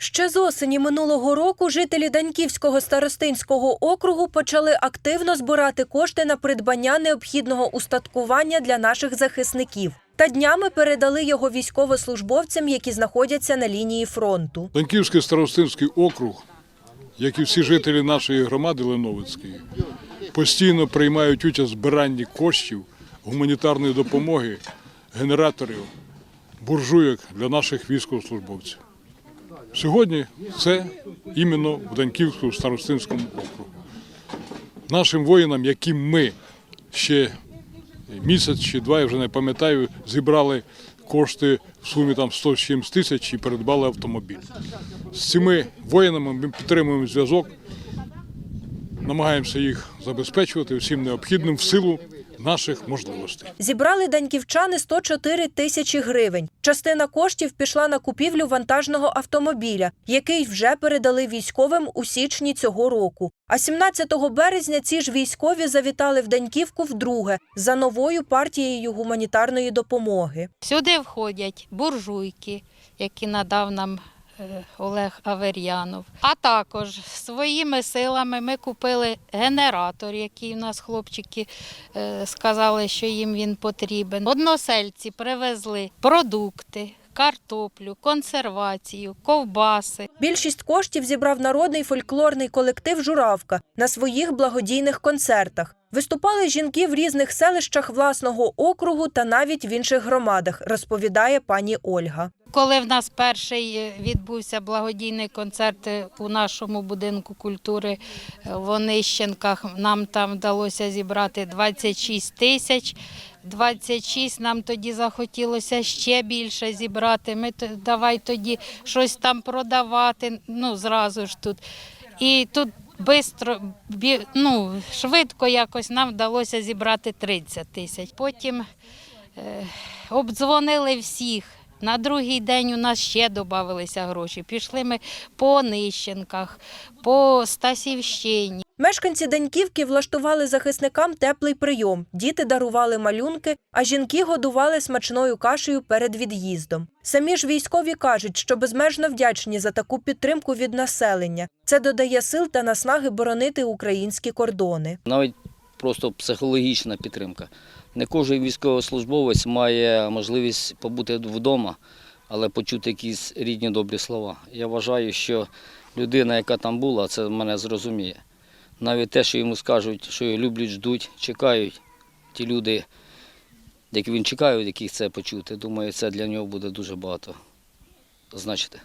Ще з осені минулого року жителі Даньківського старостинського округу почали активно збирати кошти на придбання необхідного устаткування для наших захисників. Та днями передали його військовослужбовцям, які знаходяться на лінії фронту. Данківський старостинський округ, як і всі жителі нашої громади Леновицької, постійно приймають участь в збиранні коштів, гуманітарної допомоги, генераторів, буржуйок для наших військовослужбовців. Сьогодні це іменно в Данківському старостинському округу. Нашим воїнам, яким ми ще місяць чи два, я вже не пам'ятаю, зібрали кошти в сумі там 100 з чимсь тисяч і придбали автомобіль. З цими воїнами ми підтримуємо зв'язок, намагаємося їх забезпечувати всім необхідним в силу наших можливостей. Зібрали даньківчани 104 тисячі гривень. Частина коштів пішла на купівлю вантажного автомобіля, який вже передали військовим у січні цього року. А 17 березня ці ж військові завітали в Даньківку вдруге за новою партією гуманітарної допомоги. Сюди входять буржуйки, які надав нам Олег Авер'янов. А також своїми силами ми купили генератор, який у нас хлопчики е, сказали, що їм він потрібен. Односельці привезли продукти, картоплю, консервацію, ковбаси. Більшість коштів зібрав народний фольклорний колектив Журавка на своїх благодійних концертах. Виступали жінки в різних селищах власного округу та навіть в інших громадах, розповідає пані Ольга. Коли в нас перший е, відбувся благодійний концерт е, у нашому будинку культури е, в Онищенках, нам там вдалося зібрати 26 тисяч. 26 нам тоді захотілося ще більше зібрати. Ми давай тоді щось там продавати. Ну зразу ж тут. І тут бистро, ну, швидко якось нам вдалося зібрати 30 тисяч. Потім е, обдзвонили всіх. На другий день у нас ще додавалися гроші. Пішли ми по Нищенках, по Стасівщині. Мешканці Даньківки влаштували захисникам теплий прийом. Діти дарували малюнки, а жінки годували смачною кашею перед від'їздом. Самі ж військові кажуть, що безмежно вдячні за таку підтримку від населення. Це додає сил та наснаги боронити українські кордони. навіть просто психологічна підтримка. Не кожен військовослужбовець має можливість побути вдома, але почути якісь рідні добрі слова. Я вважаю, що людина, яка там була, це мене зрозуміє. Навіть те, що йому скажуть, що його люблять, ждуть, чекають, ті люди, які він чекає, яких це почути, думаю, це для нього буде дуже багато значити.